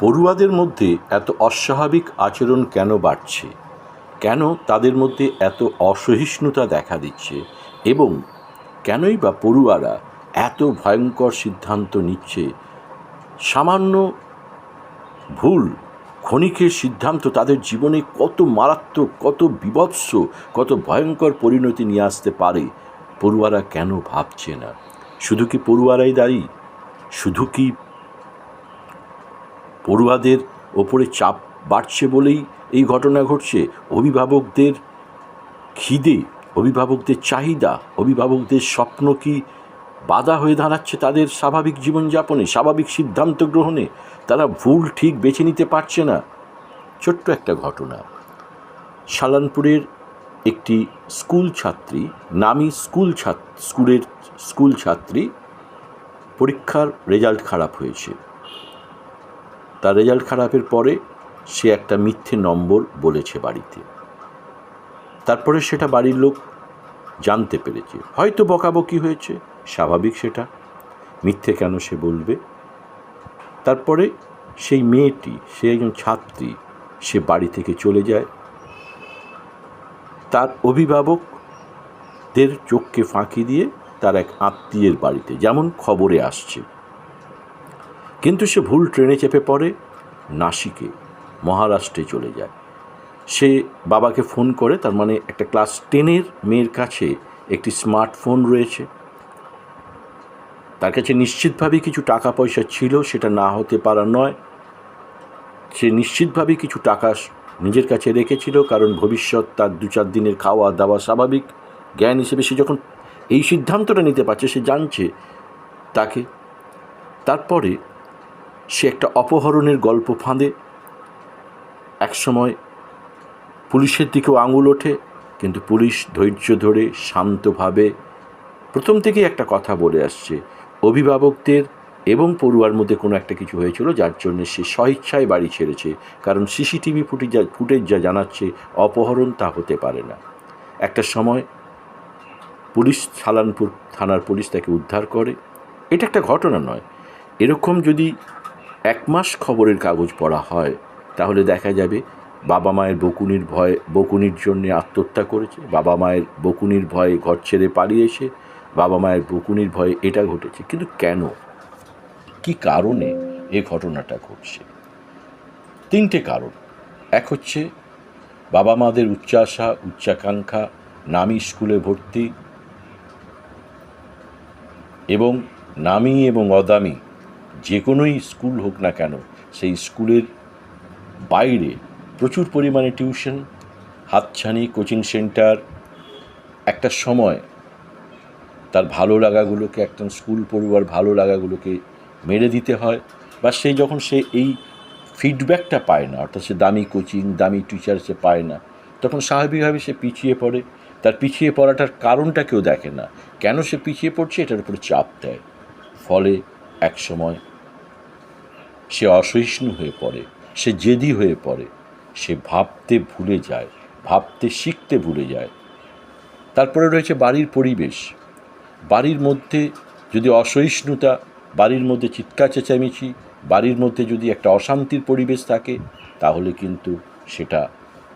পড়ুয়াদের মধ্যে এত অস্বাভাবিক আচরণ কেন বাড়ছে? কেন তাদের মধ্যে এত অসহিষ্ণুতা দেখা দিচ্ছে? এবং কেনই বা পড়ুয়ারা এত ভয়ঙ্কর সিদ্ধান্ত নিচ্ছে? সামান্য ভুল, ক্ষণিকের সিদ্ধান্ত তাদের জীবনে কত মারাত্মক, কত বিভৎস, কত ভয়ঙ্কর পরিণতি নিয়ে আসতে পারে? পড়ুয়ারা কেন ভাবছে না? শুধু কি পড়ুয়ারাই দায়ী? শুধু কি পড়ুয়াদের ওপরে চাপ বাড়ছে বলেই এই ঘটনা ঘটছে। অভিভাবকদের খিদে, অভিভাবকদের চাহিদা, অভিভাবকদের স্বপ্ন কি বাধা হয়ে দাঁড়াচ্ছে তাদের স্বাভাবিক জীবনযাপনে, স্বাভাবিক সিদ্ধান্ত গ্রহণে? তারা ভুল ঠিক বেছে নিতে পারছে না। ছোট্ট একটা ঘটনা। সালানপুরের একটি স্কুল ছাত্রী, নামি স্কুল স্কুলের স্কুল ছাত্রী, পরীক্ষার রেজাল্ট খারাপ হয়েছে। তার রেজাল্ট খারাপের পরে সে একটা মিথ্যে নম্বর বলেছে বাড়িতে। তারপরে সেটা বাড়ির লোক জানতে পেরেছে। হয়তো বকাবকি হয়েছে, স্বাভাবিক সেটা। মিথ্যে কেন সে বলবে? তারপরে সেই মেয়েটি, সে একজন ছাত্রী, সে বাড়ি থেকে চলে যায়। তার অভিভাবকদের চোখকে ফাঁকি দিয়ে তার এক আত্মীয়ের বাড়িতে, যেমন খবরে আসছে। কিন্তু সে ভুল ট্রেনে চেপে পড়ে, নাসিকে, মহারাষ্ট্রে চলে যায়। সে বাবাকে ফোন করে, তার মানে একটা ক্লাস টেনের মেয়ের কাছে একটি স্মার্টফোন রয়েছে। তার কাছে নিশ্চিতভাবেই কিছু টাকা পয়সা ছিল, সেটা না হতে পারা নয়। সে নিশ্চিতভাবেই কিছু টাকা নিজের কাছে রেখেছিল, কারণ ভবিষ্যৎ তার দু চার দিনের খাওয়া দাওয়া স্বাভাবিক। জ্ঞান হিসেবে সে যখন এই সিদ্ধান্তটা নিতে পারছে, সে জানছে তাকে। তারপরে সে একটা অপহরণের গল্প ফাঁদে। একসময় পুলিশের দিকেও আঙুল ওঠে, কিন্তু পুলিশ ধৈর্য ধরে শান্তভাবে প্রথম থেকেই একটা কথা বলে আসছে। অভিভাবকদের এবং পড়ুয়ার মধ্যে কোনো একটা কিছু হয়েছিল যার জন্য সে স্বইচ্ছায় বাড়ি ছেড়েছে, কারণ সিসিটিভি ফুটেজ যা ফুটেজ যা জানাচ্ছে অপহরণ তা হতে পারে না। একটা সময় পুলিশ সালানপুর থানার পুলিশ তাকে উদ্ধার করে। এটা একটা ঘটনা নয়। এরকম যদি এক মাস খবরের কাগজ পড়া হয়, তাহলে দেখা যাবে বাবা মায়ের বকুনির ভয়, বকুনির জন্যে আত্মহত্যা করেছে, বাবা মায়ের বকুনির ভয়ে ঘর ছেড়ে পালিয়েছে বাবা মায়ের বকুনির ভয়ে এটা ঘটেছে। কিন্তু কেন? কি কারণে এ ঘটনাটা ঘটছে? তিনটে কারণ। এক হচ্ছে বাবা মাদের উচ্চাশা, উচ্চাকাঙ্ক্ষা, নামি স্কুলে ভর্তি এবং নামি এবং অদামি যে কোনোই স্কুল হোক না কেন, সেই স্কুলের বাইরে প্রচুর পরিমাণে টিউশন, হাতছানি, কোচিং সেন্টার, একটা সময় তার ভালো লাগাগুলোকে একজন স্কুল পড়ুয়ার ভালো লাগাগুলোকে মেরে দিতে হয় বা সে যখন সে এই ফিডব্যাকটা পায় না, অর্থাৎ সে দামি কোচিং, দামি টিচার সে পায় না, তখন স্বাভাবিকভাবে সে পিছিয়ে পড়ে। তার পিছিয়ে পড়াটার কারণটা কেউ দেখে না। কেন সে পিছিয়ে পড়ছে? এটার উপরে চাপ দেয়। ফলে এক সময় সে অসহিষ্ণু হয়ে পড়ে, সে জেদি হয়ে পড়ে, সে ভাবতে ভুলে যায়, ভাবতে শিখতে ভুলে যায়। তারপরে রয়েছে বাড়ির পরিবেশ। বাড়ির মধ্যে যদি অসহিষ্ণুতা, বাড়ির মধ্যে চিৎকার চেঁচামেচি, বাড়ির মধ্যে যদি একটা অশান্তির পরিবেশ থাকে, তাহলে কিন্তু সেটা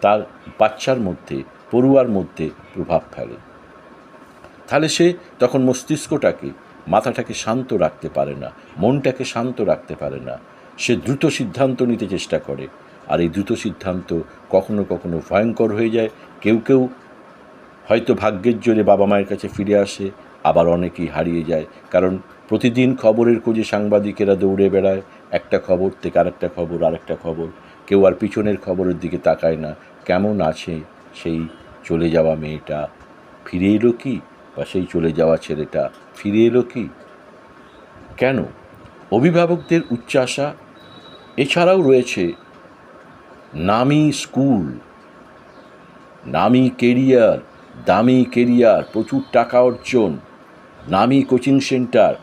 তার বাচ্চার মধ্যে, পড়ুয়ার মধ্যে প্রভাব ফেলে। তাহলে সে তখন মস্তিষ্কটাকে মাথাটাকে শান্ত রাখতে পারে না, মনটাকে শান্ত রাখতে পারে না। সে দ্রুত সিদ্ধান্ত নিতে চেষ্টা করে। আর এই দ্রুত সিদ্ধান্ত কখনো কখনো ভয়ঙ্কর হয়ে যায়। কেউ কেউ হয়তো ভাগ্যের জোরে বাবা মায়ের কাছে ফিরে আসে, আবার অনেকেই হারিয়ে যায়। কারণ প্রতিদিন খবরের খোঁজে সাংবাদিকেরা দৌড়ে বেড়ায়। একটা খবর থেকে আরেকটা খবর আরেকটা খবর। কেউ আর পিছনের খবরের দিকে তাকায় না। কেমন আছে সেই চলে যাওয়া মেয়েটা? ফিরে এলো কি? বা সেই চলে যাওয়া ছেলেটা ফিরে এলো কি? কেন? অভিভাবকদের উচ্চাশা? এছাড়াও রয়েছে নামি স্কুল, নামি কেরিয়ার, দামি কেরিয়ার, প্রচুর টাকা অর্জন, নামি কোচিং সেন্টার।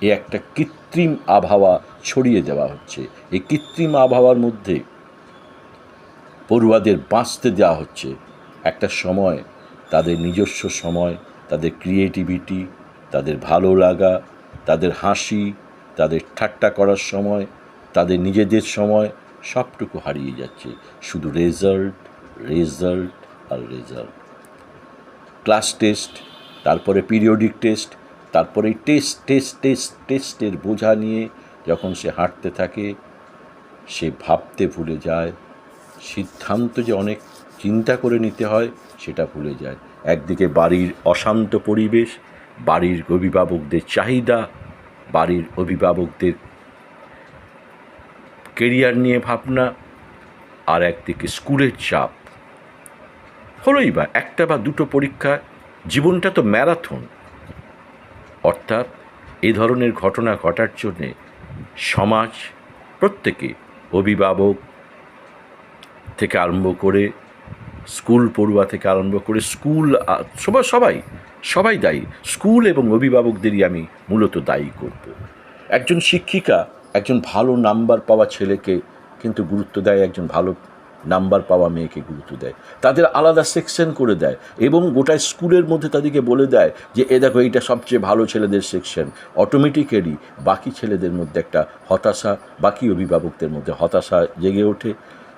এ একটা কৃত্রিম আবহাওয়া ছড়িয়ে দেওয়া হচ্ছে। এই কৃত্রিম আবহাওয়ার মধ্যে পড়ুয়াদের বাঁচতে দেওয়া হচ্ছে। একটা সময়, তাদের নিজস্ব সময় ক্রিয়েটিভিটি তাদের ভালো লাগা, তাদের হাসি, তাদের ঠাট্টা করার সময়, তাদের নিজেদের সময় সবটুকু হারিয়ে যাচ্ছে। শুধু রেজাল্ট রেজাল্ট আর রেজাল্ট ক্লাস টেস্ট তারপরে পিরিয়ডিক টেস্ট তারপরে টেস্ট টেস্ট টেস্ট টেস্টের বোঝা নিয়ে যখন সে হাঁটতে থাকে, সে ভাবতে ভুলে যায়। সিদ্ধান্ত যে অনেক চিন্তা করে নিতে হয়, সেটা ভুলে যায়। একদিকে বাড়ির অশান্ত পরিবেশ, বাড়ির অভিভাবকদের চাহিদা, বাড়ির অভিভাবকদের কেরিয়ার নিয়ে ভাবনা, আর একদিকে স্কুলের চাপ। হলোই বা একটা বা দুটো পরীক্ষা, জীবনটা তো ম্যারাথন। অর্থাৎ এ ধরনের ঘটনা ঘটার জন্যে সমাজ প্রত্যেকে অভিভাবক থেকে আরম্ভ করে স্কুল পড়ুয়া থেকে আরম্ভ করে স্কুল সবাই সবাই সবাই দায়ী। স্কুল এবং অভিভাবকদেরই আমি মূলত দায়ী করব। একজন শিক্ষিকা একজন ভালো নাম্বার পাওয়া ছেলেকে কিন্তু গুরুত্ব দেয়, একজন ভালো নাম্বার পাওয়া মেয়েকে গুরুত্ব দেয়। তাদের আলাদা সেকশন করে দেয় এবং গোটা স্কুলের মধ্যে তাদেরকে বলে দেয় যে, এ দেখো, এইটা সবচেয়ে ভালো ছেলেদের সেকশন। অটোমেটিক্যালি বাকি ছেলেদের মধ্যে একটা হতাশা, বাকি অভিভাবকদের মধ্যে হতাশা জেগে ওঠে।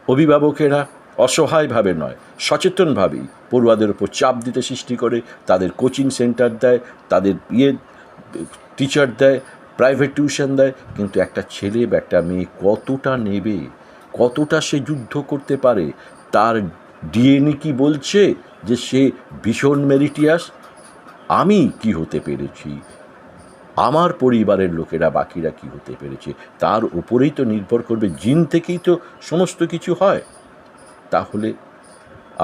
অভিভাবকেরা অসহায়ভাবে নয়, সচেতনভাবেই পড়ুয়াদের উপর চাপ দিতে সৃষ্টি করে, তাদের কোচিং সেন্টার দেয়, তাদের ইয়ে টিচার দেয় প্রাইভেট টিউশন দেয়। কিন্তু একটা ছেলে বা একটা মেয়ে কতটা নেবে, কতটা সে যুদ্ধ করতে পারে, তার ডিএনএ কি বলছে যে সে ভীষণ মেরিটিয়াস আমি কি হতে পেরেছি? আমার পরিবারের লোকেরা বাকিরা কি হতে পেরেছে? তার উপরেই তো নির্ভর করবে, জিন থেকেই তো সমস্ত কিছু হয়। তাহলে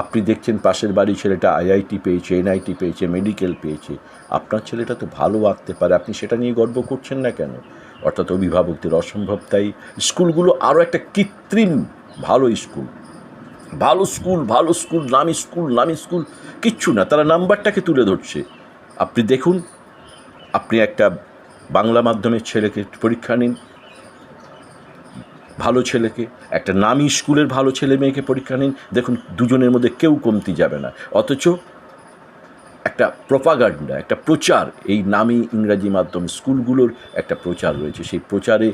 আপনি দেখছেন পাশের বাড়ি ছেলেটা আইআইটি পেয়েছে, এনআইটি পেয়েছে, মেডিকেল পেয়েছে। আপনার ছেলেটা তো ভালো আঁকতে পারে, আপনি সেটা নিয়ে গর্ব করছেন না কেন? অর্থাৎ অভিভাবকদের অসম্ভব, তাই স্কুলগুলো আরও একটা কৃত্রিম ভালো স্কুল। ভালো স্কুল ভালো স্কুল, নামি স্কুল নামি স্কুল, কিচ্ছু না, তারা নাম্বারটাকে তুলে ধরছে। আপনি দেখুন, আপনি একটা বাংলা মাধ্যমের ছেলেকে পরীক্ষা নিন ভালো ছেলেকে, একটা নামি স্কুলের ভালো ছেলে মেয়েকে পরীক্ষা নিন, দেখুন দুজনের মধ্যে কেউ কমতি যাবে না। অথচ একটা প্রপাগান্ডা, একটা প্রচার, এই নামি ইংরাজি মাধ্যম স্কুলগুলোর একটা প্রচার রয়েছে। সেই প্রচারে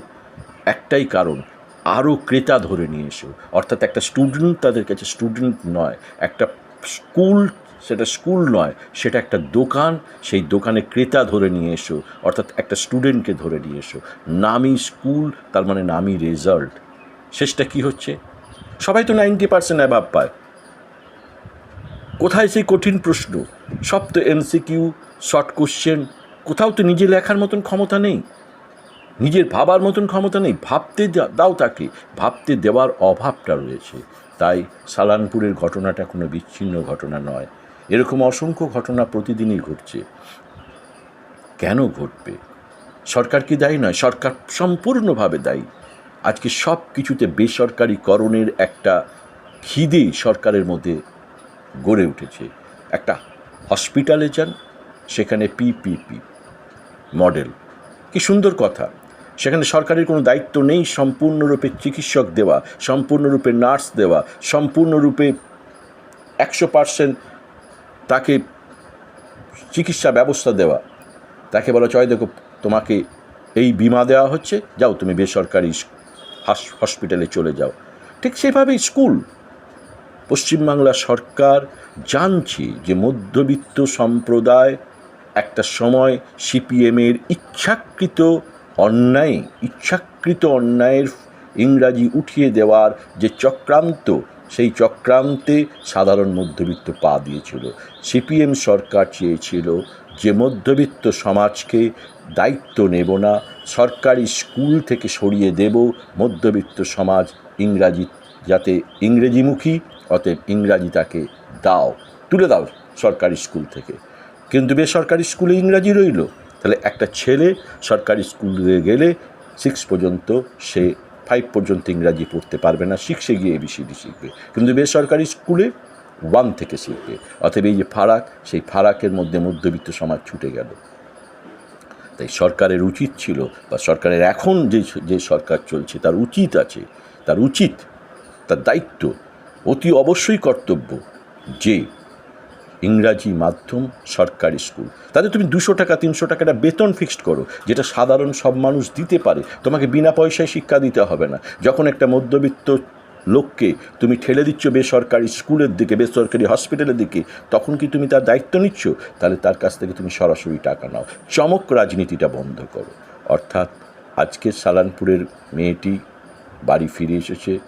একটাই কারণ, আরও ক্রেতা ধরে নিয়ে এসো। অর্থাৎ একটা স্টুডেন্ট তাদের কাছে স্টুডেন্ট নয়, একটা স্কুল সেটা স্কুল নয়, সেটা একটা দোকান। সেই দোকানে ক্রেতা ধরে নিয়ে এসো, অর্থাৎ একটা স্টুডেন্টকে ধরে নিয়ে এসো। নামি স্কুল, তার মানে নামি রেজাল্ট। শেষটা কি হচ্ছে? সবাই তো নাইনটি পার্সেন্ট অ্যাভাব পায়। কোথায় সেই কঠিন প্রশ্ন? সব তো এমসিকিউ, শর্ট কোশ্চেন, কোথাও তো নিজে লেখার মতন ক্ষমতা নেই। নিজের ভাবার মতন ক্ষমতা নেই, ভাবতে দাও তাকে। ভাবতে দেওয়ার অভাবটা রয়েছে। তাই সালানপুরের ঘটনাটা কোনো বিচ্ছিন্ন ঘটনা নয়। এরকম অসংখ্য ঘটনা প্রতিদিনই ঘটছে। কেন ঘটবে? সরকার কি দায়ী নয়? সরকার সম্পূর্ণভাবে দায়ী। আজকে সব কিছুতে বেসরকারিকরণের একটা খিদে সরকারের মধ্যে গড়ে উঠেছে। একটা হসপিটালে যান, সেখানে পিপিপি মডেল। কি সুন্দর কথা। সেখানে সরকারের কোনো দায়িত্ব নেই সম্পূর্ণরূপে চিকিৎসক দেওয়া, সম্পূর্ণরূপে নার্স দেওয়া, সম্পূর্ণরূপে একশো পার্সেন্ট তাকে চিকিৎসা ব্যবস্থা দেওয়া। তাকে বলা চয় দেখো, তোমাকে এই বিমা দেওয়া হচ্ছে, যাও তুমি বেসরকারি হসপিটালে চলে যাও। ঠিক সেভাবেই স্কুল। পশ্চিমবাংলা সরকার জানছে যে মধ্যবিত্ত সম্প্রদায় একটা সময় সিপিএমের ইচ্ছাকৃত অন্যায়, ইচ্ছাকৃত অন্যায়ের ইংরাজি উঠিয়ে দেওয়ার যে চক্রান্ত সেই চক্রান্তে সাধারণ মধ্যবিত্ত পা দিয়েছিল। সিপিএম সরকার চেয়েছিল যে মধ্যবিত্ত সমাজকে দায়িত্ব নেব না, সরকারি স্কুল থেকে সরিয়ে দেব, মধ্যবিত্ত সমাজ ইংরাজি, যাতে ইংরেজিমুখী, অতএব ইংরাজি তাকে দাও, তুলে দাও সরকারি স্কুল থেকে। কিন্তু বেসরকারি স্কুলে ইংরাজি রইল। তাহলে একটা ছেলে সরকারি স্কুলে গেলে সিক্স পর্যন্ত সে ফাইভ পর্যন্ত ইংরাজি পড়তে পারবে না সিক্সে গিয়ে এবিসিডি শিখবে। কিন্তু বেসরকারি স্কুলে ওয়ান থেকে শিখবে। অতএব এই যে ফারাক, সেই ফারাকের মধ্যে মধ্যবিত্ত সমাজ ছুটে গেল। তাই সরকারের উচিত ছিল, বা সরকারের এখন যে যে সরকার চলছে, তার উচিত আছে, তার উচিত, তার দায়িত্ব অতি অবশ্যই কর্তব্য যে ইংরাজি মাধ্যম সরকারি স্কুল। তাদের তুমি দুশো টাকা, তিনশো টাকাটা বেতন ফিক্সড করো, যেটা সাধারণ সব মানুষ দিতে পারে। তোমাকে বিনা পয়সায় শিক্ষা দিতে হবে না। যখন একটা মধ্যবিত্ত লোককে তুমি ঠেলে দিচ্ছ বেসরকারি স্কুলের দিকে, বেসরকারি হসপিটালের দিকে, তখন কি তুমি তার দায়িত্ব নিচ্ছ? তাহলে তার কাছ থেকে তুমি সরাসরি টাকা নাও। চমক রাজনীতিটা বন্ধ করো। অর্থাৎ আজকের সালানপুরের মেয়েটি বাড়ি ফিরে এসেছে।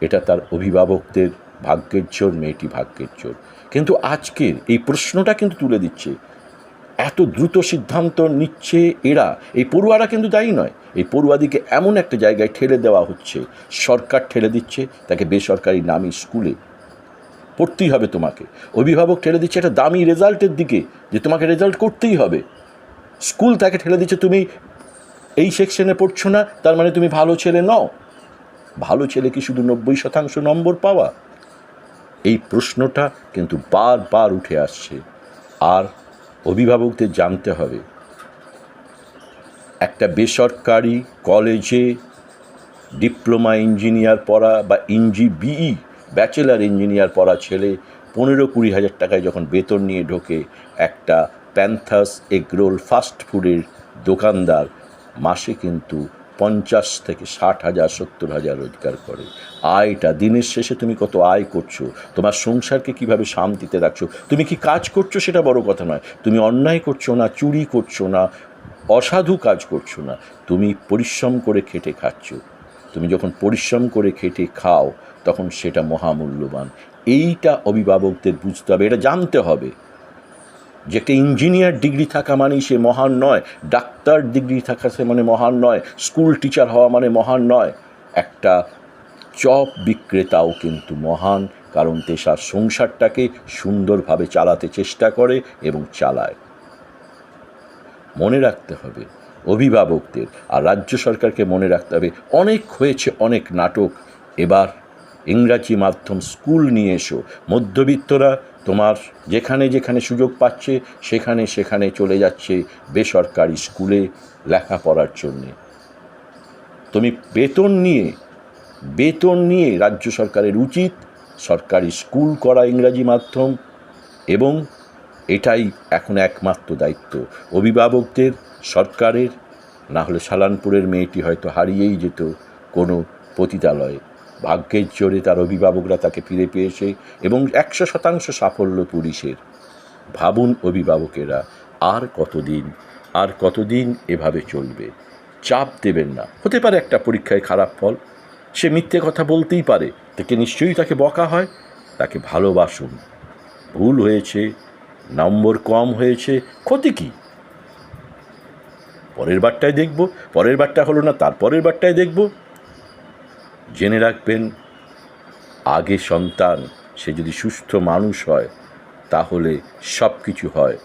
এটা তার অভিভাবকদের ভাগ্যের জোর মেয়েটি ভাগ্যের জোর কিন্তু আজকের এই প্রশ্নটা কিন্তু তুলে দিচ্ছে। এত দ্রুত সিদ্ধান্ত নিচ্ছে এরা। এই পড়ুয়ারা কিন্তু দায়ী নয়। এই পড়ুয়াদিকে এমন একটা জায়গায় ঠেলে দেওয়া হচ্ছে। সরকার ঠেলে দিচ্ছে, তাকে বেসরকারি নামী স্কুলে পড়তেই হবে তোমাকে। অভিভাবক ঠেলে দিচ্ছে একটা দামি রেজাল্টের দিকে, যে তোমাকে রেজাল্ট করতেই হবে। স্কুল তাকে ঠেলে দিচ্ছে, তুমি এই সেকশনে পড়ছো না, তার মানে তুমি ভালো ছেলে নও। ভালো ছেলে কি শুধু নব্বই শতাংশ নম্বর পাওয়া? এই প্রশ্নটা কিন্তু বারবার উঠে আসছে। আর অভিভাবকদের জানতে হবে। একটা বেসরকারি কলেজে ডিপ্লোমা ইঞ্জিনিয়ার পড়া বা ইঞ্জি বিই, ব্যাচেলার ইঞ্জিনিয়ার পড়া ছেলে পনেরো কুড়ি হাজার টাকায় যখন বেতন নিয়ে ঢোকে একটা প্যান্থাস এগরোল ফাস্ট ফুডের দোকানদার, মাসে কিন্তু পঞ্চাশ থেকে ষাট হাজার, সত্তর হাজার রোজগার করে। আয়টা দিনের শেষে তুমি কত আয় করছ? তোমার সংসারকে কীভাবে শান্তিতে রাখছো? তুমি কি কাজ করছ সেটা বড় কথা নয়। তুমি অন্যায় করছ না, চুরি করছ না, অসাধু কাজ করছ না। তুমি পরিশ্রম করে খেটে খাচ্ছ। তুমি যখন পরিশ্রম করে খেটে খাও, তখন সেটা মহামূল্যবান। এইটা অভিভাবকদের বুঝতে হবে, এটা জানতে হবে। যে একটা ইঞ্জিনিয়ার ডিগ্রি থাকা মানেই সে মহান নয়, ডাক্তার ডিগ্রি থাকা সে মানে মহান নয় স্কুল টিচার হওয়া মানে মহান নয়। একটা চপ বিক্রেতাও কিন্তু মহান, কারণ তেসার সংসারটাকে সুন্দরভাবে চালাতে চেষ্টা করে এবং চালায়। মনে রাখতে হবে, অভিভাবকদের আর রাজ্য সরকারকে মনে রাখতে হবে, অনেক হয়েছে, অনেক নাটক। এবার ইংরাজি মাধ্যম স্কুল নিয়ে এসো, মধ্যবিত্তরা তোমার যেখানে যেখানে সুযোগ পাচ্ছে, সেখানে সেখানে চলে যাচ্ছে বেসরকারি স্কুলে লেখাপড়ার জন্যে। তুমি বেতন নিয়ে বেতন নিয়ে রাজ্য সরকারের উচিত সরকারি স্কুল করা ইংরাজি মাধ্যম এবং এটাই এখন একমাত্র দায়িত্ব। অভিভাবকদের, সরকারের না হলে সালানপুরের মেয়েটি হয়তো হারিয়েই যেত কোনো পতিতালয়ে। ভাগ্যের জোরে তার অভিভাবকরা তাকে ফিরে পেয়েছে এবং একশো শতাংশ সাফল্য পুলিশের। ভাবুন অভিভাবকেরা, আর কতদিন আর কতদিন এভাবে চলবে? চাপ দেবেন না। হতে পারে একটা পরীক্ষায় খারাপ ফল। সে মিথ্যে কথা বলতেই পারে তাকে নিশ্চয়ই তাকে বকা হয়। তাকে ভালোবাসুন। ভুল হয়েছে, নম্বর কম হয়েছে, ক্ষতি কী? পরের বারটায় দেখব, পরের বারটা হলো না তার পরের বারটায় দেখব। জেনে রাখবেন, আগে সন্তান, সে যদি সুস্থ মানুষ হয়, তাহলে সব কিছু হয়।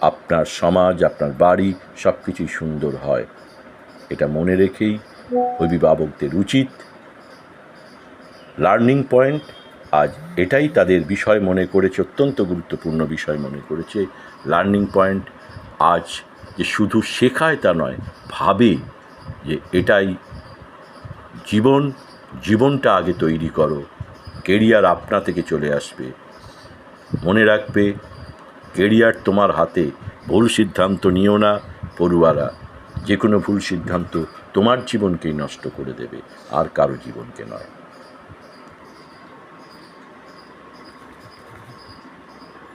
আপনার সমাজ, আপনার বাড়ি সব কিছুই সুন্দর হয়। এটা মনে রেখেই অভিভাবকদের উচিত লার্নিং পয়েন্ট আজ এটাই তাদের বিষয় মনে করেছে, অত্যন্ত গুরুত্বপূর্ণ বিষয় মনে করেছে লার্নিং পয়েন্ট আজ যে শুধু শেখায় তা নয়, ভাবে যে এটাই জীবন জীবনটা আগে তৈরি করো। কেরিয়ার আপনা থেকে চলে আসবে। মনে রাখবে, কেরিয়ার তোমার হাতে। ভুল সিদ্ধান্ত নিও না পড়ুয়ারা। যে কোনো ভুল সিদ্ধান্ত তোমার জীবনকেই নষ্ট করে দেবে, আর কারও জীবনকে নয়।